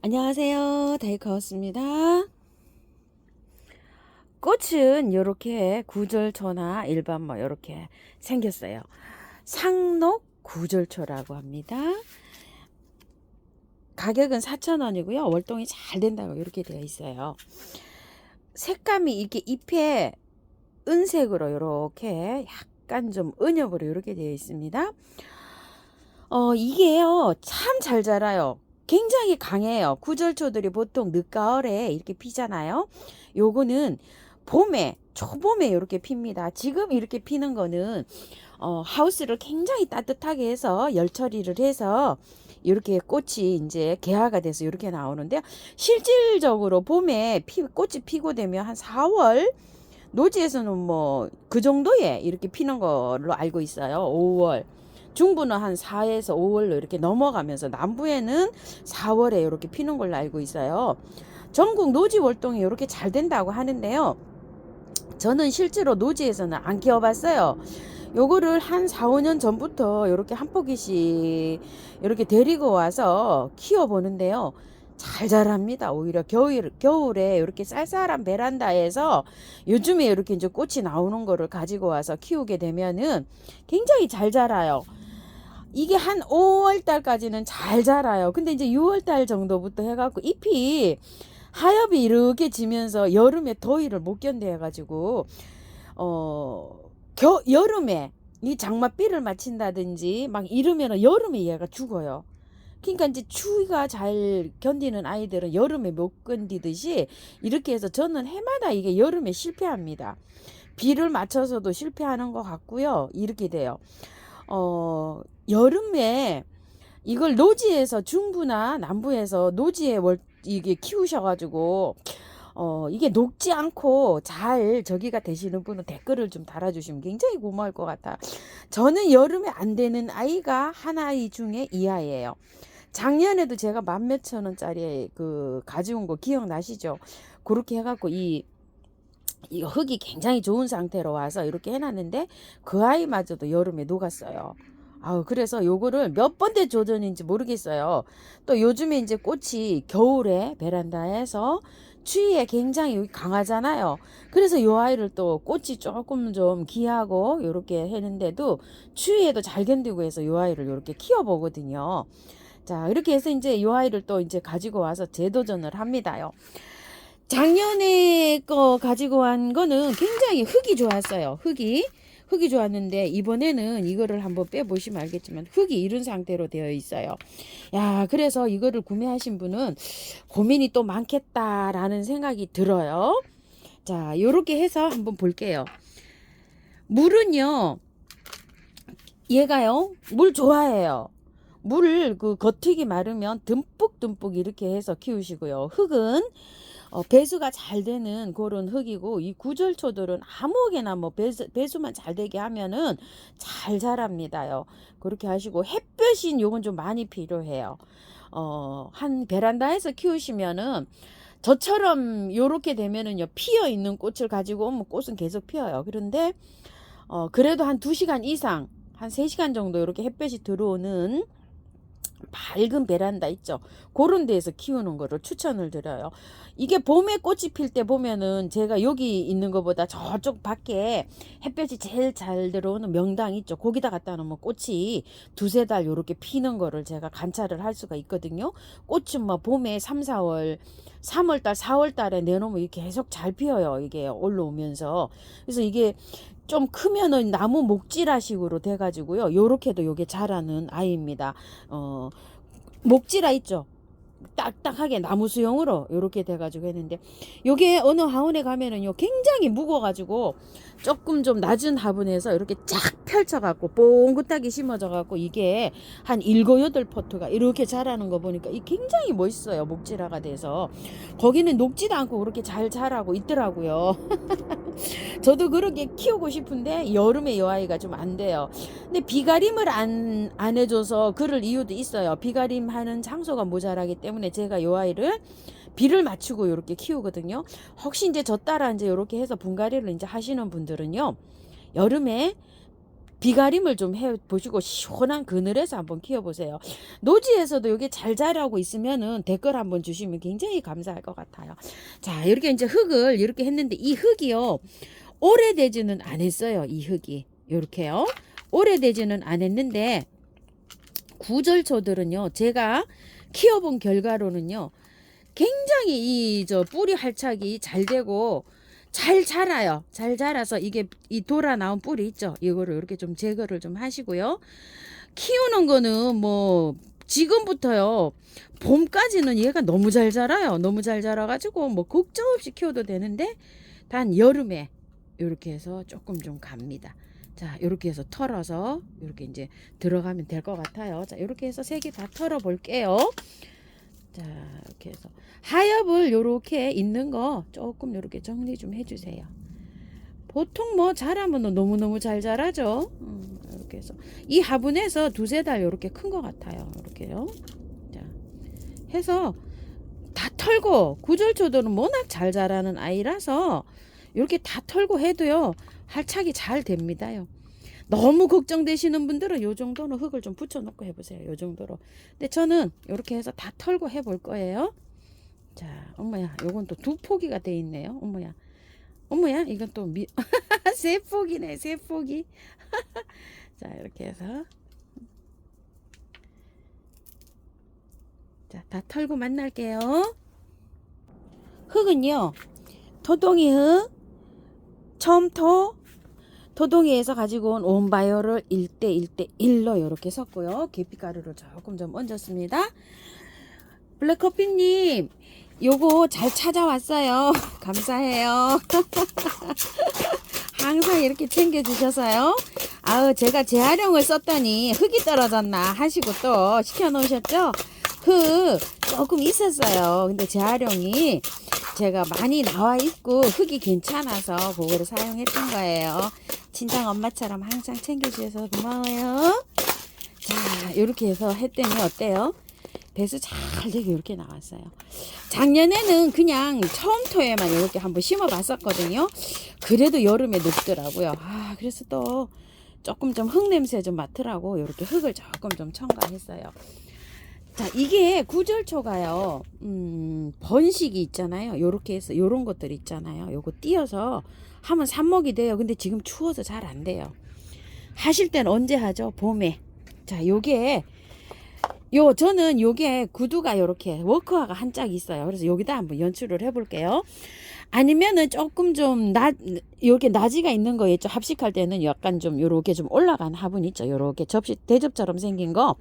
안녕하세요. 다이카우스입니다. 꽃은 이렇게 구절초나 일반 뭐 이렇게 생겼어요. 상록 구절초라고 합니다. 가격은 4,000원이고요. 월동이 잘 된다고 이렇게 되어 있어요. 색감이 이렇게 잎에 은색으로 이렇게 약간 좀 은엽으로 이렇게 되어 있습니다. 어, 이게요, 참 잘 자라요. 굉장히 강해요. 구절초들이 보통 늦가을에 이렇게 피잖아요. 요거는 봄에, 초봄에 이렇게 핍니다. 지금 이렇게 피는 거는, 어, 하우스를 굉장히 따뜻하게 해서 열 처리를 해서 이렇게 꽃이 이제 개화가 돼서 이렇게 나오는데요. 실질적으로 봄에 피, 꽃이 피고 되면 한 4월, 노지에서는 뭐 그 정도에 이렇게 피는 걸로 알고 있어요. 5월. 중부는 한 4에서 5월로 이렇게 넘어가면서 남부에는 4월에 이렇게 피는 걸로 알고 있어요. 전국 노지 월동이 이렇게 잘 된다고 하는데요. 저는 실제로 노지에서는 안 키워봤어요. 요거를 한 4, 5년 전부터 이렇게 한 포기씩 이렇게 데리고 와서 키워보는데요. 잘 자랍니다. 오히려 겨울, 겨울에 이렇게 쌀쌀한 베란다에서 요즘에 이렇게 이제 꽃이 나오는 거를 가지고 와서 키우게 되면은 굉장히 잘 자라요. 이게 한 5월 달까지는 잘 자라요. 근데 이제 6월 달 정도부터 해갖고 잎이 하엽이 이렇게 지면서 여름에 더위를 못 견뎌 해가지고 어 겨, 여름에 이 장맛비를 맞힌다든지 막 이러면은 여름에 얘가 죽어요. 그러니까 이제 추위가 잘 견디는 아이들은 여름에 못 견디듯이 이렇게 해서 저는 해마다 이게 여름에 실패합니다. 비를 맞춰서도 실패하는 것 같고요. 이렇게 돼요. 어, 여름에 이걸 노지에서 중부나 남부에서 노지에 월, 이게 키우셔가지고 어, 이게 녹지 않고 잘 저기가 되시는 분은 댓글을 좀 달아주시면 굉장히 고마울 것 같아요. 저는 여름에 안 되는 아이가 한 아이 중에 이 아이예요. 작년에도 제가 만 몇천 원짜리 그 가져온 거 기억나시죠? 그렇게 해갖고 이 이거 흙이 굉장히 좋은 상태로 와서 이렇게 해놨는데 그 아이마저도 여름에 녹았어요. 아우 그래서 요거를 몇 번째 조전인지 모르겠어요. 또 요즘에 이제 꽃이 겨울에 베란다에서 추위에 굉장히 강하잖아요. 그래서 요 아이를 또 꽃이 조금 좀 귀하고 요렇게 했는데도 추위에도 잘 견디고 해서 요 아이를 요렇게 키워 보거든요. 자 이렇게 해서 이제 요 아이를 또 이제 가지고 와서 재도전을 합니다요. 작년에 거 가지고 한 거는 굉장히 흙이 좋았어요. 흙이. 흙이 좋았는데 이번에는 이거를 한번 빼보시면 알겠지만 흙이 이런 상태로 되어 있어요. 야, 그래서 이거를 구매하신 분은 고민이 또 많겠다라는 생각이 들어요. 자, 요렇게 해서 한번 볼게요. 물은요, 얘가요, 물 좋아해요. 물을 그 겉흙이 마르면 듬뿍듬뿍 이렇게 해서 키우시고요. 흙은 어, 배수가 잘 되는 그런 흙이고 이 구절초들은 아무개나 뭐 배수, 배수만 잘 되게 하면은 잘 자랍니다요. 그렇게 하시고 햇볕이 요건 좀 많이 필요해요. 어, 한 베란다에서 키우시면은 저처럼 요렇게 되면은요 피어 있는 꽃을 가지고 오면 꽃은 계속 피어요. 그런데 어, 그래도 한 두시간 이상 한 세시간 정도 이렇게 햇볕이 들어오는 밝은 베란다 있죠. 그런 데에서 키우는 거를 추천을 드려요. 이게 봄에 꽃이 필 때 보면은 제가 여기 있는 것보다 저쪽 밖에 햇볕이 제일 잘 들어오는 명당 있죠. 거기다 갖다 놓으면 꽃이 두세 달 요렇게 피는 거를 제가 관찰을 할 수가 있거든요. 꽃은 뭐 봄에 3, 4월, 3월 달, 4월 달에 내놓으면 계속 잘 피어요. 이게 올라오면서. 그래서 이게 좀 크면은 나무 목지라식으로 돼가지고요. 요렇게도 요게 자라는 아이입니다. 어, 목지라 있죠. 딱딱하게 나무 수용으로 요렇게 돼가지고 했는데 요게 어느 하원에 가면은요 굉장히 무거워가지고 조금 좀 낮은 화분에서 이렇게 쫙 펼쳐갖고 뽕긋하게 심어져갖고 이게 한 일곱 여덟 포트가 이렇게 자라는 거 보니까 이 굉장히 멋있어요 목지라가 돼서 거기는 녹지도 않고 그렇게 잘 자라고 있더라고요 저도 그렇게 키우고 싶은데 여름에 이 아이가 좀 안 돼요 근데 비가림을 안, 안 해줘서 그럴 이유도 있어요 비가림 하는 장소가 모자라기 때문에 제가 이 아이를 비를 맞추고 이렇게 키우거든요. 혹시 이제 저 따라 이제 이렇게 해서 분갈이를 이제 하시는 분들은요. 여름에 비가림을 좀 해보시고 시원한 그늘에서 한번 키워보세요. 노지에서도 이게 잘 자라고 있으면은 댓글 한번 주시면 굉장히 감사할 것 같아요. 자, 이렇게 이제 흙을 이렇게 했는데 이 흙이요. 오래되지는 않았어요. 이 흙이. 이렇게요. 오래되지는 않았는데 구절초들은요. 제가 키워본 결과로는요. 굉장히 이 저 뿌리 활착이 잘 되고 잘 자라요. 잘 자라서 이게 이 돌아 나온 뿌리 있죠. 이거를 이렇게 좀 제거를 좀 하시고요. 키우는 거는 뭐 지금부터요. 봄까지는 얘가 너무 잘 자라요. 너무 잘 자라가지고 뭐 걱정 없이 키워도 되는데 단 여름에 이렇게 해서 조금 좀 갑니다. 자, 이렇게 해서 털어서 이렇게 이제 들어가면 될 것 같아요. 자, 이렇게 해서 세 개 다 털어 볼게요. 자, 이렇게 해서 하엽을 요렇게 있는 거 조금 요렇게 정리 좀 해주세요. 보통 뭐 잘하면 너무너무 잘 자라죠. 음, 이렇게 해서 이 화분에서 두세 달 요렇게 큰 것 같아요. 이렇게요. 자, 해서 다 털고 구절초들은 워낙 잘 자라는 아이라서 이렇게 다 털고 해도요 활착이 잘 됩니다요. 너무 걱정되시는 분들은 요 정도는 흙을 좀 붙여놓고 해보세요. 요 정도로. 근데 저는 이렇게 해서 다 털고 해볼 거예요. 자, 엄마야, 요건 또 두 포기가 돼 있네요. 엄마야, 엄마야, 이건 또 미, 세 포기네, 세 포기. 자, 이렇게 해서. 자, 다 털고 만날게요. 흙은요, 토동이 흙, 첨토, 토동이에서 가지고 온 온바이오를 1대 1대 1로 이렇게 섞고요. 계피가루를 조금 좀 얹었습니다. 블랙커피님, 요거 잘 찾아왔어요. 감사해요. 항상 이렇게 챙겨주셔서요. 아우, 제가 재활용을 썼더니 흙이 떨어졌나 하시고 또 시켜놓으셨죠? 흙 조금 있었어요. 근데 재활용이 제가 많이 나와 있고 흙이 괜찮아서 그거를 사용했던 거예요. 친정 엄마처럼 항상 챙겨주셔서 고마워요. 자, 이렇게 해서 했더니 어때요? 배수 잘 되게 이렇게 나왔어요. 작년에는 그냥 처음토에만 이렇게 한번 심어봤었거든요. 그래도 여름에 늙더라고요. 아, 그래서 또 조금 좀 흙 냄새 좀 맡으라고 이렇게 흙을 조금 좀 첨가했어요. 자, 이게 구절초가요. 음, 번식이 있잖아요. 요렇게 해서 요런 것들 있잖아요. 요거 띄어서 하면 삽목이 돼요. 근데 지금 추워서 잘 안 돼요. 하실 땐 언제 하죠? 봄에. 자, 요게 요 저는 요게 구두가 요렇게 워크화가 한 짝 있어요. 그래서 여기다 한번 연출을 해 볼게요. 아니면은 조금 좀 낮, 요렇게 나지가 있는 거 있죠. 합식할 때는 약간 좀 요렇게 좀 올라간 화분 있죠. 요렇게 접시, 대접처럼 생긴 거.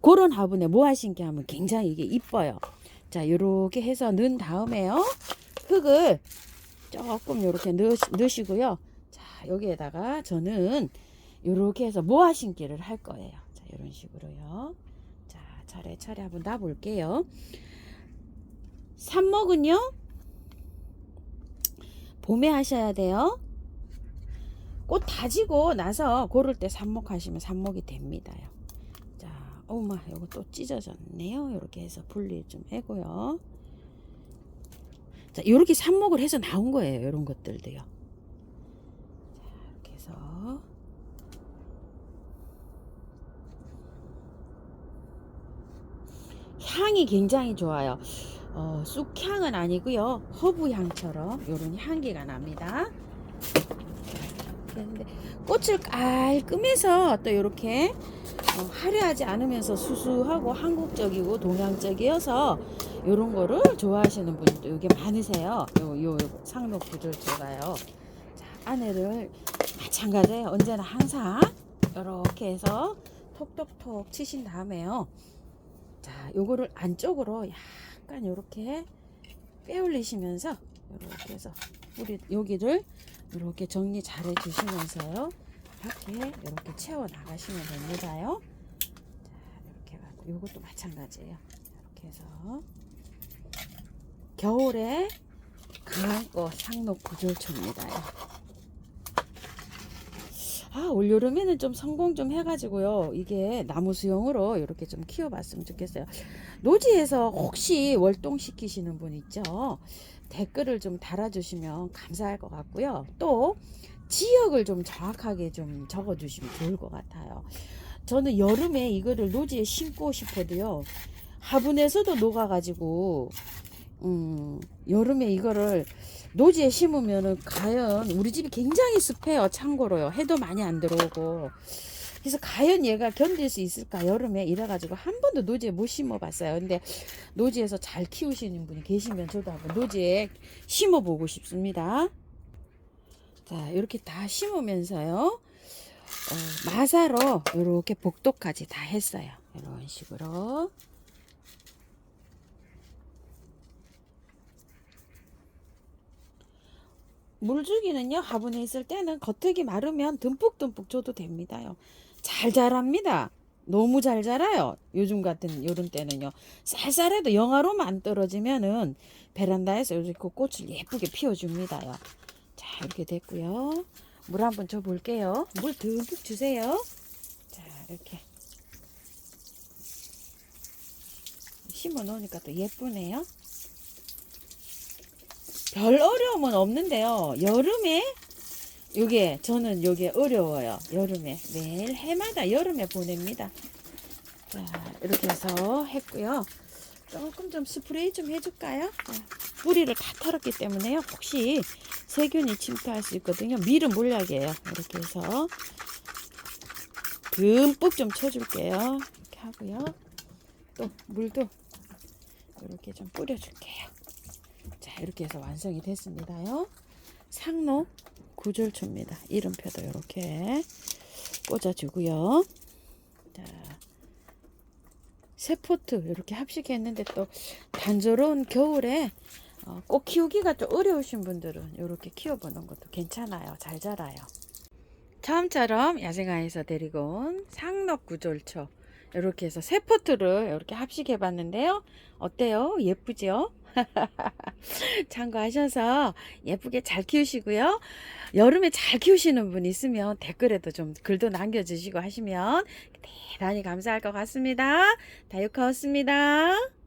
그런 화분에 모아 신기 하면 굉장히 이게 이뻐요. 자, 요렇게 해서 넣은 다음에요. 흙을 조금 요렇게 넣, 넣으시 고요. 자, 여기에다가 저는 요렇게 해서 모아 신기를 할 거예요. 자, 요런 식으로요. 자, 차례차례 한번 놔 볼게요. 삽목은요. 봄에 하셔야 돼요. 꽃 다지고 나서 고를 때 삽목하시면 삽목이 됩니다요. 자, 어머, 이거 또 찢어졌네요. 이렇게 해서 분리 좀 해고요. 자, 이렇게 삽목을 해서 나온 거예요. 이런 것들도요. 자, 이렇게 해서 향이 굉장히 좋아요. 어, 쑥향은 아니고요. 허브 향처럼 이런 향기가 납니다. 그런데 꽃을 깔끔해서 또 이렇게 어, 화려하지 않으면서 수수하고 한국적이고 동양적이어서 이런 거를 좋아하시는 분도 이게 많으세요. 요, 요 상록 구절초가요. 자, 안에를 마찬가지예요. 언제나 항상 이렇게 해서 톡톡톡 치신 다음에요. 자, 요거를 안쪽으로 약간 이렇게 빼올리시면서 이렇게 해서 우리 여기를 이렇게 정리 잘 해주시면서요. 이렇게 이렇게 채워 나가시면 됩니다요. 자, 이렇게 해갖고 요것도 마찬가지예요. 이렇게 해서 겨울에 강한 꽃 상록 구절초입니다요. 아, 올 여름에는 좀 성공 좀 해가지고요. 이게 나무 수용으로 이렇게 좀 키워봤으면 좋겠어요. 노지에서 혹시 월동시키시는 분 있죠? 댓글을 좀 달아주시면 감사할 것 같고요. 또 지역을 좀 정확하게 좀 적어주시면 좋을 것 같아요. 저는 여름에 이거를 노지에 심고 싶어도요. 화분에서도 녹아가지고 음, 여름에 이거를 노지에 심으면은 과연 우리 집이 굉장히 습해요. 참고로요. 해도 많이 안 들어오고. 그래서 과연 얘가 견딜 수 있을까 여름에 이래가지고 한 번도 노지에 못 심어봤어요. 근데 노지에서 잘 키우시는 분이 계시면 저도 한번 노지에 심어보고 싶습니다. 자 이렇게 다 심으면서요. 어, 마사로 이렇게 복도까지 다 했어요. 이런 식으로. 물주기는요 화분에 있을 때는 겉흙이 마르면 듬뿍듬뿍 줘도 됩니다요. 잘 자랍니다. 너무 잘 자라요. 요즘 같은 요런 때는요. 쌀쌀해도 영하로만 안 떨어지면은 베란다에서 이렇게 꽃을 예쁘게 피워줍니다요. 자 이렇게 됐고요. 물 한번 줘 볼게요. 물 듬뿍 주세요. 자 이렇게 심어 놓으니까 또 예쁘네요. 별 어려움은 없는데요. 여름에 요게 저는 요게 어려워요. 여름에 매일 해마다 여름에 보냅니다. 자 이렇게 해서 했고요. 조금 좀 스프레이 좀 해줄까요? 자, 뿌리를 다 털었기 때문에요. 혹시 세균이 침투할 수 있거든요. 미름 물약이에요. 이렇게 해서 듬뿍 좀 쳐줄게요. 이렇게 하고요. 또 물도 이렇게 좀 뿌려줄게요. 자 이렇게 해서 완성이 됐습니다요. 상록 구절초입니다. 이름표도 이렇게 꽂아주고요. 자, 새 포트 이렇게 합식했는데 또 단조로운 겨울에 어, 꽃 키우기가 좀 어려우신 분들은 이렇게 키워보는 것도 괜찮아요. 잘 자라요. 처음처럼 야생화에서 데리고 온 상록 구절초 이렇게 해서 새 포트를 이렇게 합식해 봤는데요. 어때요? 예쁘죠? 참고하셔서 예쁘게 잘 키우시고요. 여름에 잘 키우시는 분 있으면 댓글에도 좀 글도 남겨주시고 하시면 대단히 감사할 것 같습니다. 다육하였습니다.